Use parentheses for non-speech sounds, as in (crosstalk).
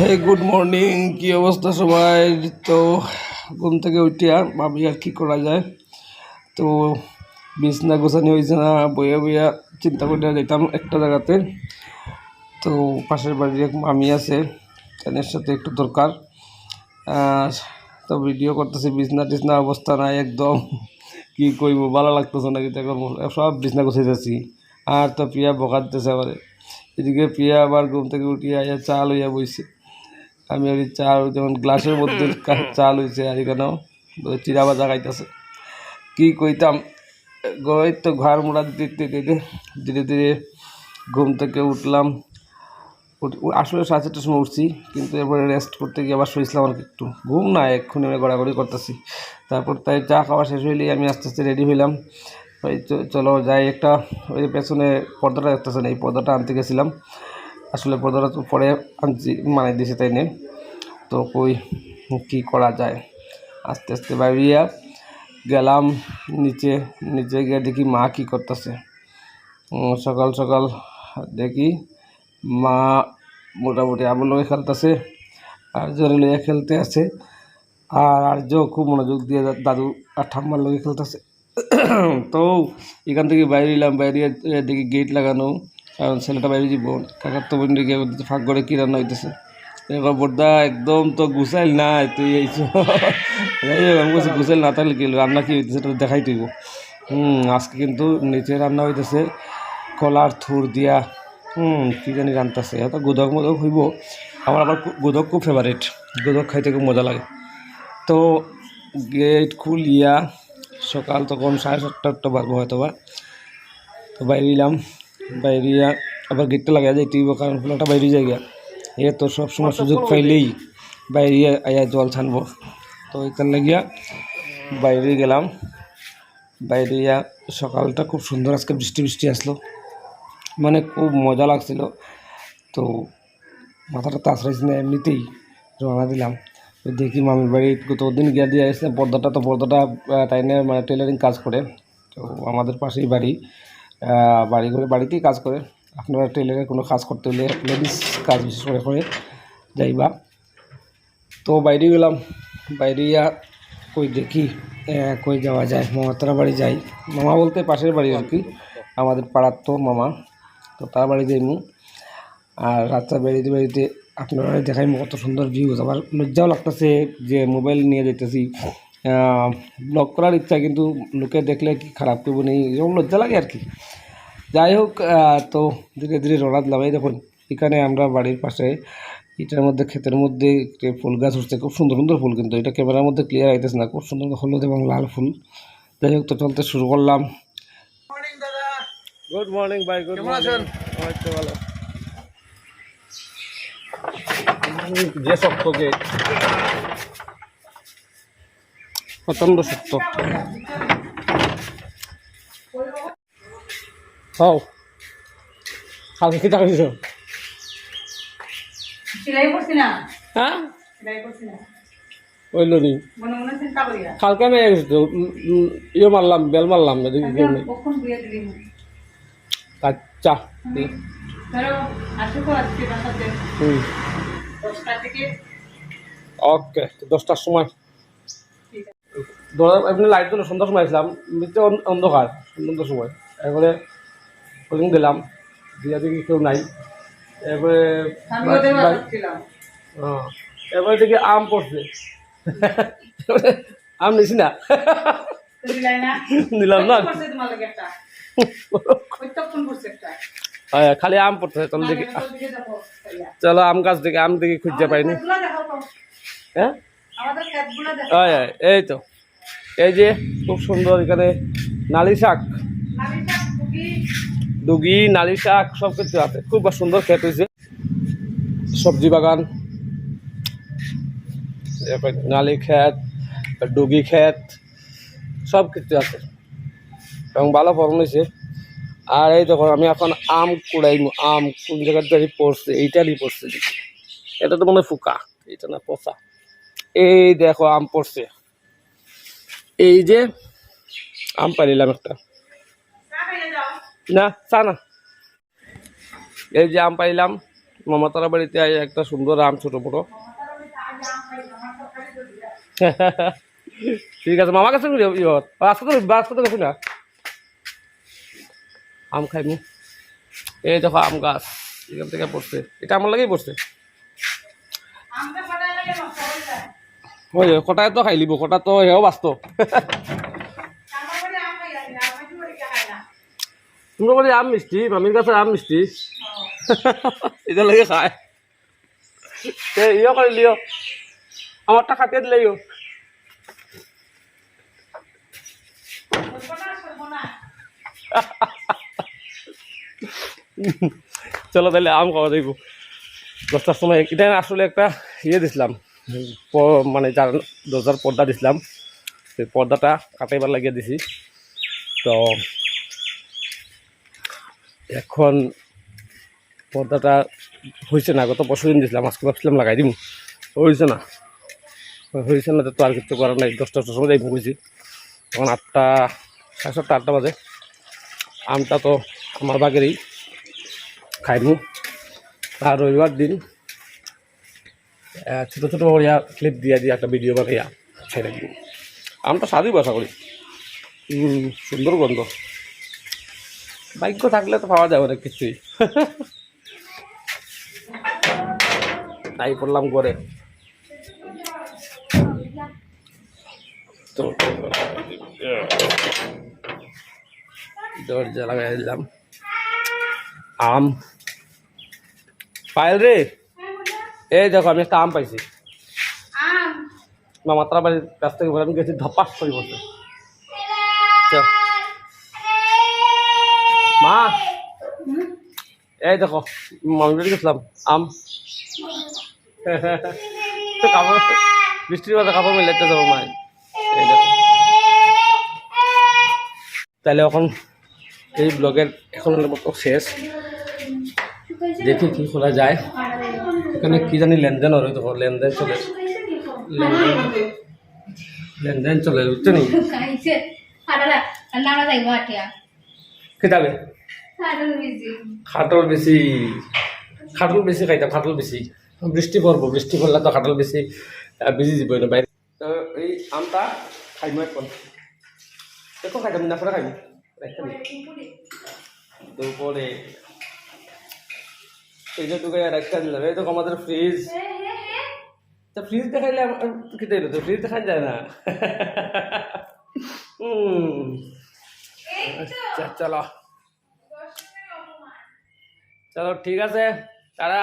হে good morning কি অবস্থা সবাই? তো ঘুম থেকে উঠিয়া ভাবি, আর কী করা যায়? তো বিছনা গোছানি হয়েছে না, বইয়া বইয়া চিন্তা করে যেতাম একটা জায়গাতে। তো পাশের বাড়ির এক মামি আছে তাদের সাথে একটু দরকার। তো ভিডিও করতেছি, বিছনা টিছনা অবস্থা নাই একদম। কি করব ভালো লাগতেছে না কিন্তু সব বিছনা গুছাইতেছি। আর তো পিয়া বকা দিতেছে আবার এদিকে পিয়া আবার ঘুম থেকে উঠিয়া চা লইয়া বইছে। আমি আর এই চা যেমন গ্লাসের মধ্যে কা- চা লইছে আর এখানেও চিরা বাজা খাইতেছে। কী কইতাম গই তো ঘর মোড়া দিতে দিতে ধীরে ধীরে ঘুম থেকে উঠলাম। আসলে সাড়ে চারটার সময় উঠছি কিন্তু এরপরে রেস্ট করতে গিয়ে আবার শুয়েছিলাম আর একটু। ঘুম না এক্ষুনি আমি গড়াগড়ি করতেছি। তারপর তাই চা খাওয়া শেষ হইলেই আমি আস্তে আস্তে রেডি হইলাম। ওই চলো যাই একটা ওই পেছনে পর্দাটা দেখতেছেন এই পর্দাটা আনতে গেছিলাম। আসলে পর্দাটা তো পরে আনছি মানে দিয়েছে তাই নিয়ে তো কই, কী করা যায়? আস্তে আস্তে বাইরিয়া গেলাম নিচে নিচে গিয়ে দেখি মা কি করতেছে। সকাল সকাল দেখি মা মোটামুটি আমার লগে খেলতেছে, আর জোরে লইয়া খেলতে আছে। আর আর্য খুব মনোযোগ দিয়ে দাদু আর ঠাম্মার লগে খেলতেছে। (coughs) তো এখান থেকে বাইরে এলাম, বাইরে দেখি গেট লাগানো। কারণ ছেলেটা বাইরে যাব কাকার তো বোন দিকে ফাঁক করে কি রান্না হইতেছে? এবার বোর্দা, একদম তো গুছাইল না, তুই এই যাই হোক, আমি বলছি, গুছাইল না, তাহলে কি রান্না কি হইতেছে? সেটা দেখাই তুইব। হুম, আজকে কিন্তু নিচে রান্না হইতেছে কলার থুর দিয়া, হুম, কী জানি রান্তাছে, এত গোদক মোদক হইব। আমার আবার গোদক খুব ফেভারিট গোদক খাইতে খুব মজা লাগে। তো গেট খুলিয়া সকাল তখন সাড়ে সাতটা, আটটা বাজবো হয়তো বা তো বাইরে এলাম। বাইরিয়া আবার গেটটা লাগাই যাইতে হইব কারণ খোলাটা বাইরে যাই গিয়া। এ তো সবসময় সুযোগ পাইলেই বাইরে আয়া জল ছানবো। তো এখান লাগিয়া বাইরে গেলাম। বাইরে ইয়া সকালটা খুব সুন্দর আজকে বৃষ্টি বৃষ্টি আসলো। মানে খুব মজা লাগছিল। তো মাথাটা তো আশ্রাইছে না এমনিতেই রওনা দিলাম। তো দেখি মামির বাড়ি দিন গিয়ে দিয়ে আসছে। পর্দাটা তো পর্দাটা তাই নিয়ে মানে টেলারিং কাজ করে। তো আমাদের পাশেই বাড়ি। বাড়ি করে বাড়িতেই কাজ করে। আপনারা টেলারের কোনো কাজ করতে হলে লেডিস কাজ বিশেষ করে করে, যাইবা। তো বাইরে গেলাম। বাইরে কই দেখি কই যাওয়া যায়? মামাতারা বাড়ি যাই। মামা বলতে পাশের বাড়ি আর কি। আমাদের পাড়ার তো মামা। তো তার বাড়ি যাইমু আর রাস্তা বেরিতে বেরিতে আপনারা দেখাই কত সুন্দর ভিউজ আমার লজ্জাও লাগতেছে যে মোবাইল নিয়ে যেতেছি ব্লগ করার ইচ্ছা কিন্তু লোকে দেখলে কি খারাপ করব নেই এরকম লজ্জা লাগে আর কি। যাই হোক তো ধীরে ধীরে রোনা দিলাম। এই দেখুন এখানে আমরা বাড়ির পাশে এটার মধ্যে ক্ষেতের মধ্যে ফুল গাছ উঠছে। খুব সুন্দর সুন্দর ফুল কিন্তু। এটা ক্যামেরার মধ্যে ক্লিয়ার আইতেছে না। খুব সুন্দর হলুদ এবং লাল ফুল। যাই হোক তো চলতে শুরু করলাম। গুড মর্নিং ভাই গুড মর্নিং ভালো। যে শক্ত প্রচণ্ড শক্ত। হও। কালকে কি করছি না? হ্যাঁ ওইল কালকে আমি গেছি ইয়ে মারলাম বেল মারলাম এদিকে কেউ নেই কখন বুয়ে দিলি আচ্ছা ওকে দশটার সময়। ধরো এমনি লাইট জন্য সন্ধ্যার সময় আসলাম অন- অন্ধকার সন্ধ্যার সময়। এরপরে ওদিন গেলাম দিয়া দেখি কেউ নাই। এরপরে। এরপরে দেখি আম পড়ছে। আম নিছি না। নিলাম না। হ্যাঁ, খালি আম পড়ছে চলো দেখি। দিকে চলো আম গাছ দেখি আম দেখি খুঁজতে পাইনি হ্যাঁ, এই তো। এই যে খুব সুন্দর এখানে নালি শাক। ডুগি নালি শাক, সব কিছু আছে। খুব সুন্দর খেত হয়েছে। সবজি বাগান। নালি খেত ডুগি খেত সব কিছু আছে। এবং ভালো ফলন হয়েছে। আর এই দেখো, আমি এখন আম কুড়াই, আম কোন জায়গার দাঁড়িয়ে পড়ছে এইটারই পড়ছে এটা তো মনে হয় ফুকা এটা না পচা এই দেখো, আম পড়ছে। এই যে, আম পারিলাম একটা। না, চা না। এই যে আম পাইলাম, মামাতারা বাড়িতে একটা সুন্দর আম ছোট বড়। ঠিক আছে মামা কাছে আজকে তো আজকে তো গেছি না। আম খাইমু এই দেখো আম গাছ, এখান থেকে পড়ছে। এটা আমার লাগেই পড়ছে। ওই কটায় তো খাই লিব, কটা তো হেও বাঁচত তোমরা বলি আম মিষ্টি মামির কাছে আম মিষ্টি। এটা লাগে খায় ইয়ে করে লিও আমারটা খাটিয়ে দিলে ইও চলো তাহলে আম খাওয়া যাইব দশটার সময় এটা আসলে একটা ইয়ে দিছিলাম। মানে যার দরজার পর্দা দিছিলাম, সেই পর্দাটা কাটাইবার লাগিয়ে দিছি। তো এখন পর্দাটা হয়েছে না, গত বছর দিন দিছিলাম, আজকে ভাবছিলাম লাগাই দিম। হয়েছে না। হয়েছে না, তো আর কিছু করার নাই, দশটার সময় যাই ভুগেছি তখন আটটা, সাড়ে সাতটা, আটটা বাজে। আমটা তো আমার বাগেরই, খাইমু। আর রবিবার দিন ছোটো ছোটো ইয়া ক্লিপ দিয়ে দিয়ে একটা ভিডিও বানাইয়া ছেড়ে দিই আমটা স্বাদই বসা করি। সুন্দর গন্ধ। ভাগ্য থাকলে তো পাওয়া যাবে অনেক কিছুই। তাই পড়লাম করে তো দরজা লাগাই দিলাম। আম। পায়েল রে! এই দেখো আমি একটা আম পাইছি। মা মাত্রা বাড়ির কাছ থেকে আমি গেছি ধপাস করে বসে মা! এই দেখো মামি বাড়ি গেছিলাম আম। কাপড় বৃষ্টির মধ্যে কাপড় মিলাইতে যাব মা এই দেখো। তাহলে এখন এই ব্লগের এখনের মতো শেষ। দেখি কি করা যায়। এখানে কি জানি লেনদেন হবে তো লেনদেন চলে। লেনদেন চলে বুঝছ নি? খাটল বেশি। খাটল বেশি। খাইতাম খাটল বেশি। বৃষ্টি পড়ব বৃষ্টি পড়লে তো খাটল বেশি ভিজি যাব না বাইরে। তো এই আমটা খাইমু এখন। দেখো খাইতাম না পরে খাইমু। দুপুরে। এই যে রাখতে দিলাম এই তো আমাদের ফ্রিজ। তা ফ্রিজ দেখাইলে কি দেখল তো? ফ্রিজ দেখা যায় না? আচ্ছা চলো। চলো ঠিক আছে। তারা।